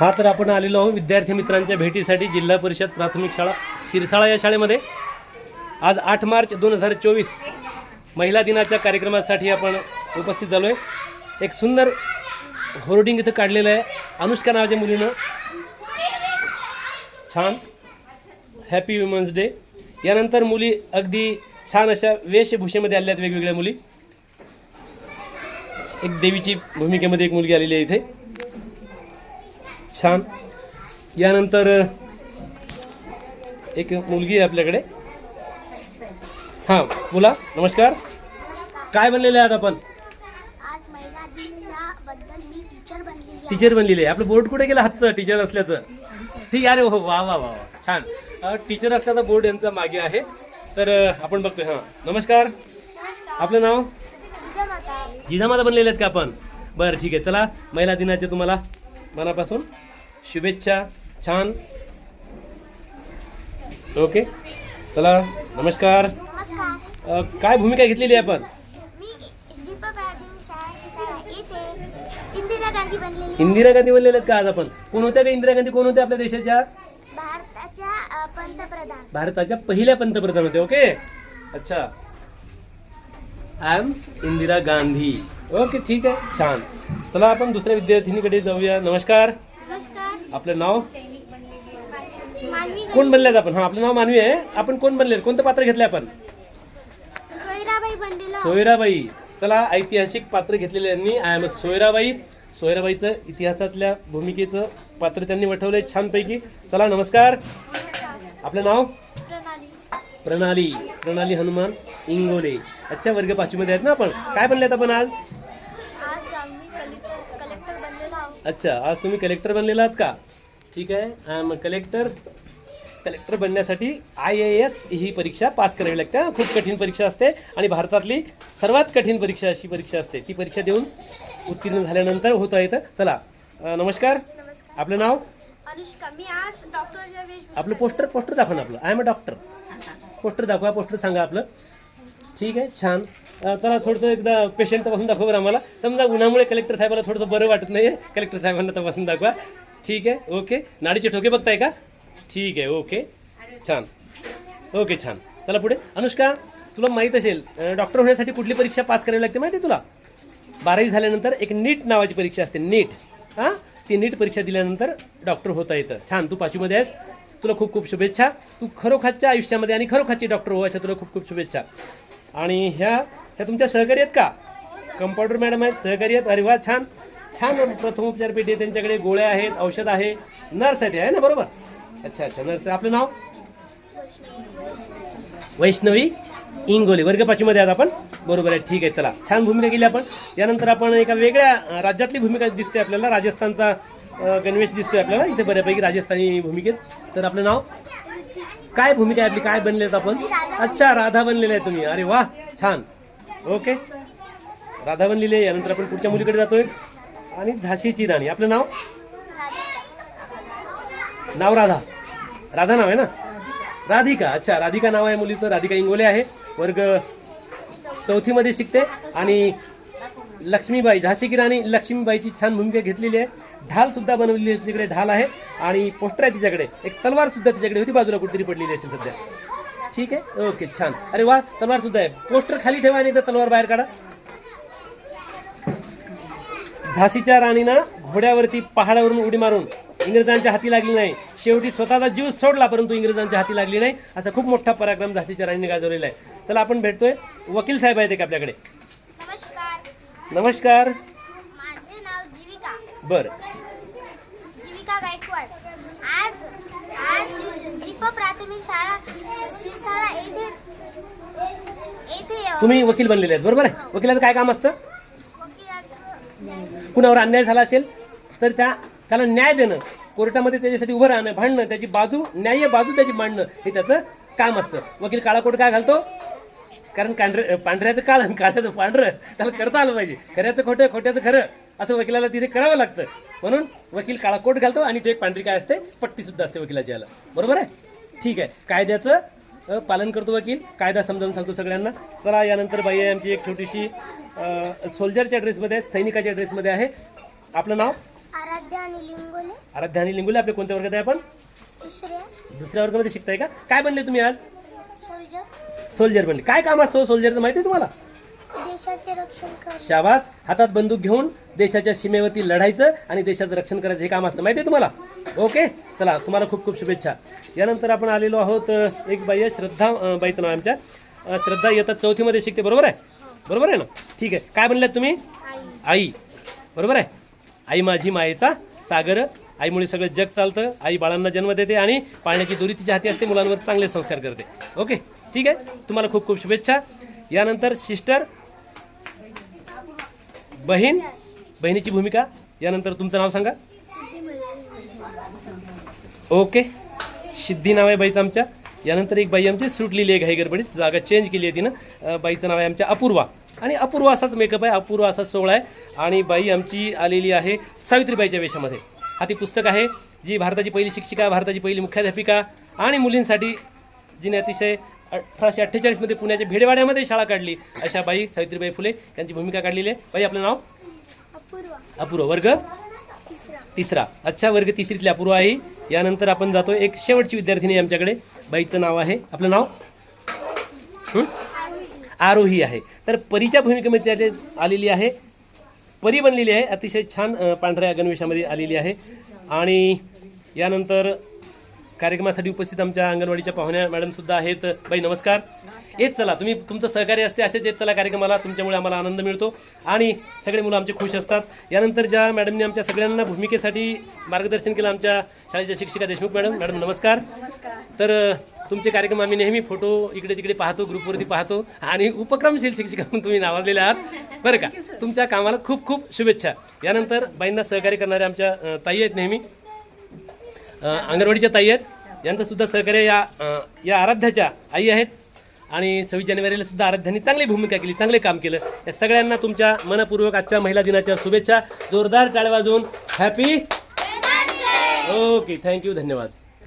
हा तर आपण आलेलो आहोत विद्यार्थी मित्रांच्या भेटीसाठी जिल्हा परिषद प्राथमिक शाळा शिरसाळा या शाळेमध्ये. आज आठ मार्च दोन हजार चोवीस महिला दिनाच्या कार्यक्रमासाठी आपण उपस्थित झालो आहे एक सुंदर होर्डिंग इथं काढलेलं आहे. अनुष्का नावाच्या मुलीनं. छान. हॅपी वुमन्स डे यानंतर मुली अगदी छान अशा वेशभूषेमध्ये आल्या आहेत वेगवेगळ्या मुली. एक देवीची भूमिकेमध्ये एक मुलगी आलेली आहे इथे. छान. यानंतर एक मुलगी आहे आपल्याकडे. हां बोला नमस्कार. काय बनलेले आहात आपण? टीचर बनलेली आहे. आपलं बोर्ड कुठे गेलं? हातचं टीचर असल्याचं. ठीक आहे अरे हो वा वा वा वा. छान. टीचर असल्याचा बोर्ड यांचा मागे आहे. तर आपण बघतोय हां. नमस्कार. आपलं नाव? जिजामाता बनलेले आहेत का आपण? बरं ठीक आहे. चला महिला दिनाचे तुम्हाला मनापासून शुभेच्छा. छान. ओके. चला नमस्कार. काय भूमिका घेतलेली आहे आपण? इंदिरा गांधी बनलेली आहे. इंदिरा गांधी बनलेले आहेत का आज आपण? कोण होत्या का इंदिरा गांधी? कोण होत्या आपल्या देशाच्या? पंतप्रधान. भारताच्या पहिल्या पंतप्रधान होत्या ओके अच्छा. I am Indira Gandhi okay ठीक आहे. छान. चला आपण दुसऱ्या विद्यार्थिनीकडे जाऊया. नमस्कार. नमस्कार. आपलं नाव? मानवी कोण बनलेत आपण? हा आपलं नाव मानवी आहे. आपण कोण बनले कोणतं पात्र घेतलंय आपण? सोयराबाई चला ऐतिहासिक पात्र घेतलेले यांनी. I am Soyarabai. सोयराबाईचं इतिहासातल्या भूमिकेचं पात्र त्यांनी वठवलंय छानपैकी. चला नमस्कार. आपलं नाव? प्रणाली. प्रणाली. प्रणाली हनुमान इंगोले. अच्छा वर्ग पाचवीमध्ये आहेत ना आपण? काय बनलेत आपण आज? अच्छा आज तुम्ही कलेक्टर बनलेला आहात का? ठीक आहे. आय एम कलेक्टर कलेक्टर बनण्यासाठी आय ए एस ही परीक्षा पास करावी लागते. खूप कठीण परीक्षा असते आणि भारतातली सर्वात कठीण परीक्षा अशी परीक्षा असते. ती परीक्षा देऊन उत्तीर्ण झाल्यानंतर होता येतं. चला नमस्कार. आपलं नाव? अनुष्का मी आज डॉक्टरच्या वेश आपलं पोस्टर पोस्टर दाखवा ना आपलं. I am a doctor poster दाखवा पोस्टर सांगा आपलं. ठीक आहे छान. चला थोडंसं एकदा पेशंट तपासून दाखवा बरं आम्हाला. समजा उन्हामुळे कलेक्टर साहेबाला थोडंसं बरं वाटत नाही कलेक्टर साहेबांना तपासून दाखवा. ठीक आहे ओके. नाडीचे ठोके बघताय का? ठीक आहे ओके. छान. ओके छान. चला पुढे. अनुष्का तुला माहीत असेल डॉक्टर होण्यासाठी कुठली परीक्षा पास करावी लागते माहिती तुला? बारावी झाल्यानंतर एक नीट नावाची परीक्षा असते नीट. हां? ती नीट परीक्षा दिल्यानंतर डॉक्टर होता येतं. छान तू पाचवीमध्ये आहेस. तुला खूप खूप शुभेच्छा. तू खरोखाच्या आयुष्यामध्ये आणि खरोखाची डॉक्टर हो अशा तुला खूप खूप शुभेच्छा. आणि ह्या ह्या तुमच्या सहकारी आहेत का? कंपाऊंडर मॅडम आहेत सहकारी आहेत. अरे वा छान. छान प्रथमोपचार पेटी आहे त्यांच्याकडे. गोळ्या आहेत औषध आहे. नर्स आहेत आहे ना बरोबर? अच्छा अच्छा नर्स आपलं नाव? वैष्णवी इंगोले वर्ग पाचवीमध्ये आहात आपण. बरोबर आहे ठीक आहे चला. छान भूमिका केली आपण. यानंतर आपण एका वेगळ्या राज्यातली भूमिका दिसते आपल्याला. राजस्थानचा गणवेश दिसतोय आपल्याला. इथे बऱ्यापैकी राजस्थानी भूमिकेत. तर आपलं नाव? काय भूमिका आहे आपली? काय बनले आपण? अच्छा राधा बनलेले आहे तुम्ही. अरे वा छान. ओके. राधा बनलेली आहे. यानंतर आपण पुढच्या मुलीकडे जातोय. आणि झाशीची राणी. आपलं नाव? नाव राधा. राधा नाव आहे ना? राधिका अच्छा राधिका नाव आहे मुलीचं राधिका इंगोले आहे. वर्ग चौथीमध्ये शिकते. आणि लक्ष्मीबाई झाशी की राणी लक्ष्मीबाईची छान भूमिका घेतलेली आहे. ढाल सुद्धा बनवलेली आहे तिच्याकडे ढाल आहे. आणि पोस्टर आहे तिच्याकडे. एक तलवार सुद्धा तिच्याकडे होती बाजूला कुठेतरी पडलेली असेल सध्या. ठीक आहे? ओके छान. अरे वा तलवार सुद्धा आहे. पोस्टर खाली ठेवा आणि तलवार बाहेर काढा. झाशीच्या राणीनं घोड्यावरती पहाडावरून उडी मारून इंग्रजांच्या हाती लागली नाही. शेवटी स्वतःचा जीव सोडला परंतु इंग्रजांच्या हाती लागली नाही. असा खूप मोठा पराक्रम झाशीच्या राणीने गाजवलेला आहे. चला आपण भेटतोय. वकील साहेब आहेत एक आपल्याकडे. नमस्कार. नमस्कार. माझे नाव जीविका. बर. जीविका गायकवाड. आज आज जीप प्राथमिक शाळा शिरसाळा येथे येथे अ, तुम्ही वकील बनलेले आहेत बरोबर आहे? वकिलाचं काय काम असतं? कुणावर अन्याय झाला असेल तर त्या त्याला न्याय देणं. कोर्टामध्ये त्याच्यासाठी उभं राहणं भांडणं त्याची बाजू न्याय्य बाजू त्याची मांडणं हे त्याचं काम असतं. वकील काळा कोट काय घालतो? कारण कांढर पांढऱ्याचं काळ आणि काळ्याचं पांढरं त्याला करता आलं पाहिजे. खऱ्याचं खोटं खोट्याचं खरं असं वकिलाला तिथे करावं लागतं. म्हणून वकील काळा कोट घालतो आणि ते एक पांढरी काय असते? पट्टी सुद्धा असते वकिलाची याला. बरोबर आहे? ठीक आहे. कायद्याचं पालन करतो वकील. कायदा समजावून सांगतो सगळ्यांना. चला यानंतर बाई आमची एक छोटीशी सोल्जरच्या ड्रेसमध्ये आहे सैनिकाच्या ड्रेसमध्ये आहे. आपलं नाव? आराध्य आणि लिंगोले. आराध्या आणि लिंगुले आपल्या कोणत्या वर्गात आहे आपण? दुसऱ्या. दुसऱ्या वर्गामध्ये शिकताय का? काय बनले तुम्ही आज? सोल्जर. सोल्जर बनले. काय काम असतं सोल्जरचं माहिती आहे तुम्हाला? देशाचे रक्षण कर शाबास. हातात बंदूक घेऊन देशाच्या सीमेवरती लढायचं आणि देशाचं रक्षण करायचं हे काम असतं. माहिती आहे तुम्हाला? ओके? चला तुम्हाला खूप खूप शुभेच्छा. यानंतर आपण आलेलो आहोत अ, एक बाई आहे श्रद्धा अ, बाईचं नाव आहे आमच्या. अ, श्रद्धा येतात चौथीमध्ये शिकते. बरोबर आहे? बरोबर आहे ना? ठीक आहे. काय बनल्यात तुम्ही? आई. बरोबर आहे? आई माझी मायेचा सागर. आईमुळे सगळं जग चालतं. आई बाळांना जन्म देते आणि पाळण्याची दोरी तिच्या हाती असते मुलांवर चांगले संस्कार करते. ओके? ठीक आहे? तुम्हाला खूप खूप शुभेच्छा. यानंतर सिस्टर बहीण. बहिणीची भूमिका. यानंतर तुमचं नाव सांगा. ओके? सिद्धी नाव आहे बाईचं आमच्या. यानंतर एक बाई आमची सुटलेली आहे घाई गडबडीत. जागा चेंज केली आहे तिनं. बाईचं नाव आहे आमच्या अपूर्वा. आणि अपूर्वा असाच मेकअप आहे. अपूर्वा असाच सोहळा आहे. आणि बाई आमची आलेली आहे सावित्रीबाईच्या वेशामध्ये. हा ती पुस्तक आहे जी भारताची पहिली शिक्षिका भारताची पहिली मुख्याध्यापिका आणि मुलींसाठी जिने अतिशय अठराशे अठ्ठेचाळीसमध्ये पुण्याच्या भेडेवाड्यामध्ये शाळा काढली अशा बाई सावित्रीबाई फुले यांची भूमिका काढलेली आहे. बाई आपलं नाव? अपूर्व. वर्ग? तिसरा. अच्छा वर्ग तिसरीतली अपूर्व आहे यानंतर आपण जातो एक शेवटची विद्यार्थिनी आमच्याकडे. बाईचं नाव आहे. आपलं नाव? आरोही. आहे. तर परीच्या भूमिकेमध्ये त्याचे आलेली आहे परी बनलेली आहे. अतिशय छान पांढऱ्या गणवेशामध्ये आलेली आहे. आणि यानंतर कार्यक्रमासाठी उपस्थित आमच्या अंगणवाडीच्या पाहुण्या मॅडम सुद्धा आहेत. बाई नमस्कार. येत चला. तुम्ही तुमचं सहकार्य असते असेच येत चला कार्यक्रमाला. तुमच्यामुळे आम्हाला आनंद मिळतो. आणि सगळे मुलं आमचे खुश असतात. यानंतर ज्या मॅडमने आमच्या सगळ्यांना भूमिकेसाठी मार्गदर्शन केलं आमच्या शाळेच्या शिक्षिका देशमुख मॅडम. मॅडम नमस्कार. तर तुमचे कार्यक्रम आम्ही नेहमी फोटो इकडे तिकडे पाहतो ग्रुपवरती पाहतो आणि उपक्रमशील शिक्षिका म्हणून तुम्ही नावाजलेले आहात. बरं का? तुमच्या कामाला खूप खूप शुभेच्छा. यानंतर बाईंना सहकार्य करणाऱ्या आमच्या ताई आहेत नेहमी. अंगणवाडीच्या ताई आहेत. यांचं सुद्धा सहकार्य या या आराध्याच्या आई आहेत. आणि सव्वीस जानेवारीला सुद्धा आराध्याने चांगली भूमिका केली चांगले काम केलं. या सगळ्यांना तुमच्या मनपूर्वक आजच्या महिला दिनाच्या शुभेच्छा. जोरदार टाळ्या वाजवून हॅपी ओके थँक्यू धन्यवाद.